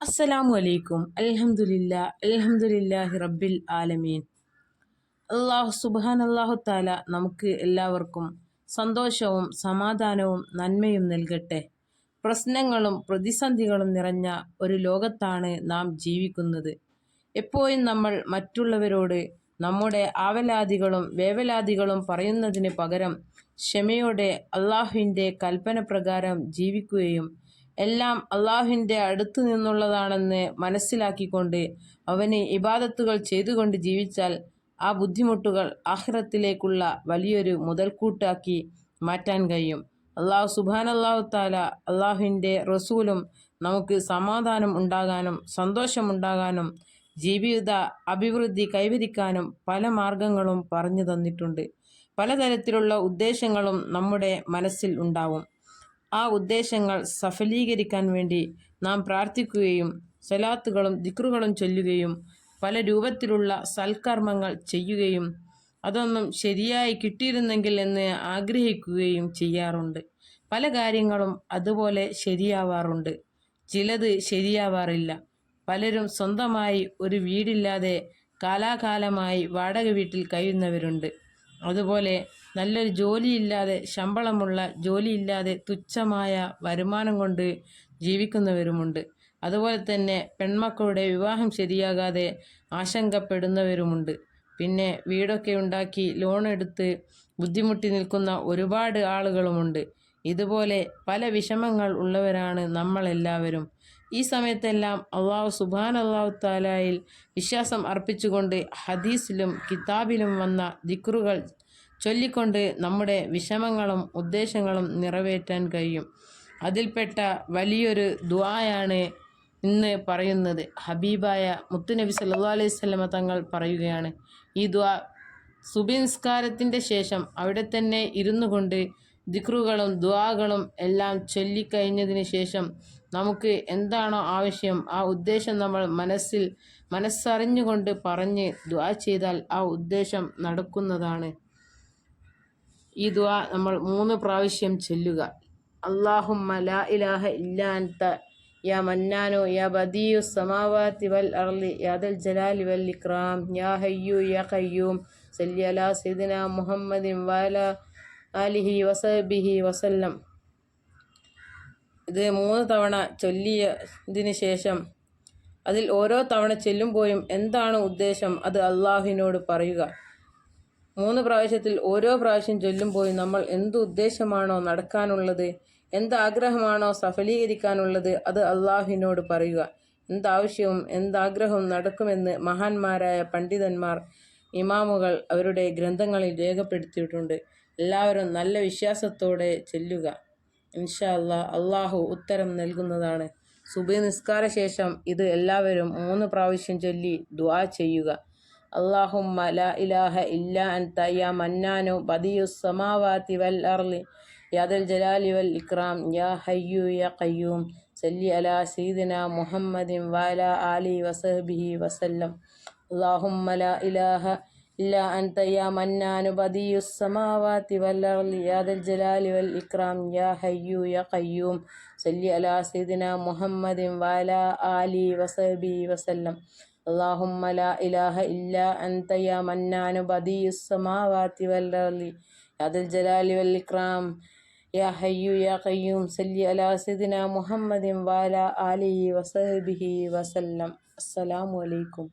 അസ്സലാമു അലൈക്കും അലഹമുല്ല അൽഹംദുലില്ലാഹി റബ്ബിൽ ആലമീൻ. അള്ളാഹു സുബാൻ അള്ളാഹു താല നമുക്ക് എല്ലാവർക്കും സന്തോഷവും സമാധാനവും നന്മയും നൽകട്ടെ. പ്രശ്നങ്ങളും പ്രതിസന്ധികളും നിറഞ്ഞ ഒരു ലോകത്താണ് നാം ജീവിക്കുന്നത്. എപ്പോഴും നമ്മൾ മറ്റുള്ളവരോട് നമ്മുടെ ആവലാദികളും വേവലാദികളും പറയുന്നതിന് പകരം ക്ഷമയോടെ അള്ളാഹുവിന്റെ കൽപ്പന പ്രകാരം ജീവിക്കുകയും എല്ലാം അള്ളാഹുവിന്റെ അടുത്തു നിന്നുള്ളതാണെന്ന് മനസ്സിലാക്കിക്കൊണ്ട് അവന് ഇബാദത്തുകൾ ചെയ്തുകൊണ്ട് ജീവിച്ചാൽ ആ ബുദ്ധിമുട്ടുകൾ ആഹ്റത്തിലേക്കുള്ള വലിയൊരു മുതൽക്കൂട്ടാക്കി മാറ്റാൻ കഴിയും. അള്ളാഹു സുബാൻ അള്ളാഹു താല അള്ളാഹുവിന്റെ റസൂലും നമുക്ക് സമാധാനം ഉണ്ടാകാനും സന്തോഷമുണ്ടാകാനും ജീവിത അഭിവൃദ്ധി കൈവരിക്കാനും പല മാർഗങ്ങളും പറഞ്ഞു തന്നിട്ടുണ്ട്. പലതരത്തിലുള്ള ഉദ്ദേശങ്ങളും നമ്മുടെ മനസ്സിൽ ഉണ്ടാവും. ആ ഉദ്ദേശങ്ങൾ സഫലീകരിക്കാൻ വേണ്ടി നാം പ്രാർത്ഥിക്കുകയും സലാത്തുകളും ദിക്റുകളും ചൊല്ലുകയും പല രൂപത്തിലുള്ള സൽക്കർമ്മങ്ങൾ ചെയ്യുകയും അതൊന്നും ശരിയായി കിട്ടിയിരുന്നെങ്കിൽ എന്ന് ആഗ്രഹിക്കുകയും ചെയ്യാറുണ്ട്. പല കാര്യങ്ങളും അതുപോലെ ശരിയാവാറുണ്ട്. ചിലത് ശരിയാവാറില്ല. പലരും സ്വന്തമായി ഒരു വീടില്ലാതെ കാലാകാലമായി വാടക വീട്ടിൽ കഴിയുന്നവരുണ്ട്. അതുപോലെ നല്ലൊരു ജോലിയില്ലാതെ ശമ്പളമുള്ള ജോലിയില്ലാതെ തുച്ഛമായ വരുമാനം കൊണ്ട് ജീവിക്കുന്നവരുമുണ്ട്. അതുപോലെ തന്നെ പെൺമക്കളുടെ വിവാഹം ശരിയാകാതെ ആശങ്കപ്പെടുന്നവരുമുണ്ട്. പിന്നെ വീടൊക്കെ ഉണ്ടാക്കി ലോൺ എടുത്ത് ബുദ്ധിമുട്ടി നിൽക്കുന്ന ഒരുപാട് ആളുകളുമുണ്ട്. ഇതുപോലെ പല വിഷമങ്ങൾ ഉള്ളവരാണ് നമ്മളെല്ലാവരും. ഈ സമയത്തെല്ലാം അള്ളാഹു സുബാൻ അള്ളാഹു താലായിൽ വിശ്വാസം അർപ്പിച്ചുകൊണ്ട് ഹദീസിലും കിതാബിലും വന്ന ദിക്റുകൾ ചൊല്ലിക്കൊണ്ട് നമ്മുടെ വിഷമങ്ങളും ഉദ്ദേശങ്ങളും നിറവേറ്റാൻ കഴിയും. അതിൽപ്പെട്ട വലിയൊരു ദുവായാണ് ഇന്ന് പറയുന്നത്. ഹബീബായ മുത്തുനബി സല്ലാ അലൈഹി സ്വലമ തങ്ങൾ പറയുകയാണ് ഈ ദ്വാ സുബിൻസ്കാരത്തിന്റെ ശേഷം അവിടെ തന്നെ ഇരുന്നു കൊണ്ട് ദിക്റുകളും ദ്വാകളും എല്ലാം ചൊല്ലിക്കഴിഞ്ഞതിന് ശേഷം നമുക്ക് എന്താണോ ആവശ്യം ആ ഉദ്ദേശം നമ്മൾ മനസ്സിൽ മനസ്സറിഞ്ഞുകൊണ്ട് പറഞ്ഞ് ദ്വാ ചെയ്താൽ ആ ഉദ്ദേശം നടക്കുന്നതാണ്. ഈ ദ്വാ നമ്മൾ മൂന്ന് പ്രാവശ്യം ചൊല്ലുക. അള്ളാഹുമ്മ ലാ ഇലാഹ ഇല്ലാത്ത യാ മന്നാനോ യാ ബദിയു സമാവാത്തി വൽ അർലി യാദൽ ജലാലി വൽ ഇക്രാം യാ ഹയ്യു യാ ഖയ്യൂം സല്ലി അലാ സൈദിന മുഹമ്മദിൻ വാല ആലിഹി വസബിഹി വസല്ലം ഇത് മൂന്ന് തവണ ചൊല്ലിയതിന് ശേഷം അതിൽ ഓരോ തവണ ചെല്ലുമ്പോഴും എന്താണ് ഉദ്ദേശം? അത് അള്ളാഹുവിനോട് പറയുക. മൂന്ന് പ്രാവശ്യത്തിൽ ഓരോ പ്രാവശ്യം ചൊല്ലുമ്പോഴും നമ്മൾ എന്ത് ഉദ്ദേശമാണോ നടക്കാനുള്ളത് എന്ത് ആഗ്രഹമാണോ സഫലീകരിക്കാനുള്ളത് അത് അള്ളാഹുവിനോട് പറയുക. എന്താവശ്യവും എന്താഗ്രഹവും നടക്കുമെന്ന് മഹാന്മാരായ പണ്ഡിതന്മാർ ഇമാമുകൾ അവരുടെ ഗ്രന്ഥങ്ങളിൽ രേഖപ്പെടുത്തിയിട്ടുണ്ട്. എല്ലാവരും നല്ല വിശ്വാസത്തോടെ ചെല്ലുക. ഇൻഷല്ല അള്ളാഹു ഉത്തരം നൽകുന്നതാണ്. സുബൈ നിസ്കാര ശേഷം ഇത് എല്ലാവരും മൂന്ന് പ്രാവശ്യം ചൊല്ലി ദുആ ചെയ്യുക. അള്ളാഹുമ്മ ലാ ഇലാഹ ഇല്ല അൻത യാ മന്നാനു ബദിയു സമാവാതി വൽ അർലി യാദൽ ജലാലി വൽ ഇക്രാം യാ ഹയ്യു യാ ഖയ്യൂം സല്ലി അലാ സീദിന മുഹമ്മദിൻ വാല ആലി വസഹബിഹി വസല്ലം. അള്ളാഹുമ്മ ലാ ഇലാഹ إلا أنت يا منان بديع السماوات والأرض يا ذا الجلال والإكرام يا حي يا قيوم صل على سيدنا محمد وعلى آله وصحبه وسلم اللهم لا إله إلا أنت يا منان بديع السماوات والأرض يا ذا الجلال والإكرام يا حي يا قيوم صل على سيدنا محمد وعلى آله وصحبه وسلم السلام عليكم